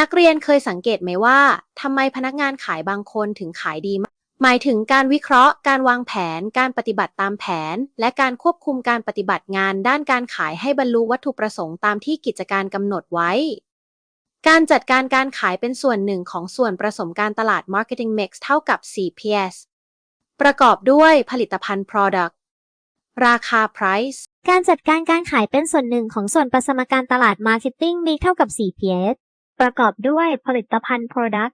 นักเรียนเคยสังเกตไหมว่าทำไมพนักงานขายบางคนถึงขายดีมากหมายถึงการวิเคราะห์ การวางแผน การปฏิบัติตามแผน และการควบคุมการปฏิบัติงานด้านการขายให้บรรลุวัตถุประสงค์ตามที่กิจการกำหนดไว้ การจัดการการขายเป็นส่วนหนึ่งของส่วนผสมการตลาด Marketing Mix เท่ากับ 4PS ประกอบด้วยผลิตภัณฑ์ Product ราคา Price การจัดการการขายเป็นส่วนหนึ่งของส่วนประสมการตลาด Marketing Mix เท่ากับ 4PS ประกอบด้วยผลิตภัณฑ์ Product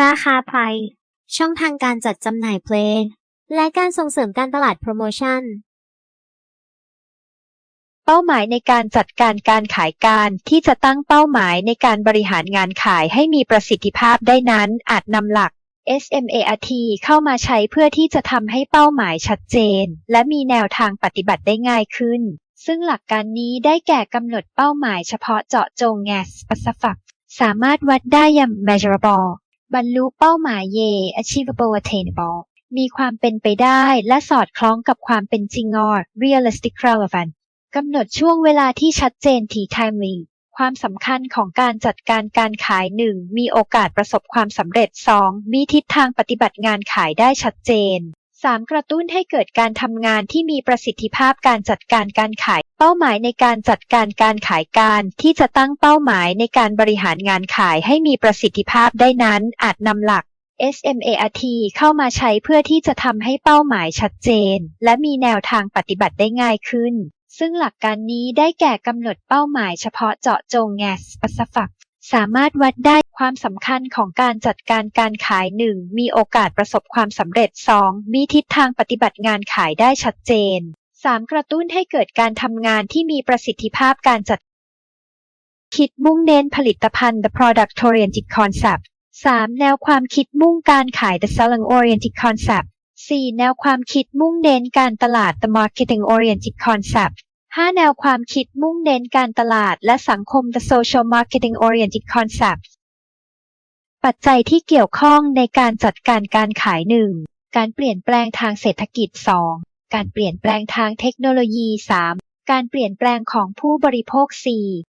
ราคา Price ช่องทางการจัดจำหน่ายเพลง และการส่งเสริมการตลาด Promotion เป้าหมายในการจัดการการขายการที่จะตั้งเป้าหมายในการบริหารงานขายให้มีประสิทธิภาพได้นั้น อาจนำหลัก SMART เข้ามาใช้เพื่อที่จะทำให้เป้าหมายชัดเจน และมีแนวทางปฏิบัติได้ง่ายขึ้น ซึ่งหลักการนี้ได้แก่กำหนดเป้าหมายเฉพาะเจาะจงแง specific สามารถวัดได้อย่าง measurable บรรลุเป้าหมาย y achievable attainable มีความเป็นไปได้และสอดคล้องกับความเป็นจริง or realistic relevant กำหนดช่วงเวลาที่ชัดเจนที timely ความสำคัญของการจัดการการขาย 1. มีโอกาสประสบความสำเร็จ 2. มีทิศทางปฏิบัติงานขายได้ชัดเจน 3. กระตุ้นให้เกิดการทำงานที่มีประสิทธิภาพการจัดการการขาย เป้าหมายในการจัดการการขายการที่จะตั้งเป้าหมายในการบริหารงานขายให้มีประสิทธิภาพได้นั้นอาจนำหลัก SMART เข้ามาใช้เพื่อที่จะทำให้เป้าหมายชัดเจน และมีแนวทางปฏิบัติได้ง่ายขึ้น ซึ่งหลักการนี้ได้แก่กำหนดเป้าหมายเฉพาะเจาะจงแง specific สามารถวัดได้ความสำคัญของการจัดการการขาย 1. มีโอกาสประสบความสำเร็จ 2. มีทิศทางปฏิบัติงานขายได้ชัดเจน 3. กระตุ้นให้เกิดการทำงานที่มีประสิทธิภาพการจัด คิดมุ่งเน้นผลิตภัณฑ์ the product oriented concept 3. แนวความคิดมุ่งการขาย the selling oriented concept 4. แนวความคิดมุ่งเน้นการตลาด the marketing oriented concept 5. แนวความคิดมุ่งเน้นการตลาดและสังคม the social marketing oriented concept ปัจจัยที่เกี่ยวข้องในการจัดการการขาย 1. การเปลี่ยนแปลงทางเศรษฐกิจ 2. การเปลี่ยนแปลงทางเทคโนโลยี 3. การเปลี่ยนแปลงของผู้บริโภค 4.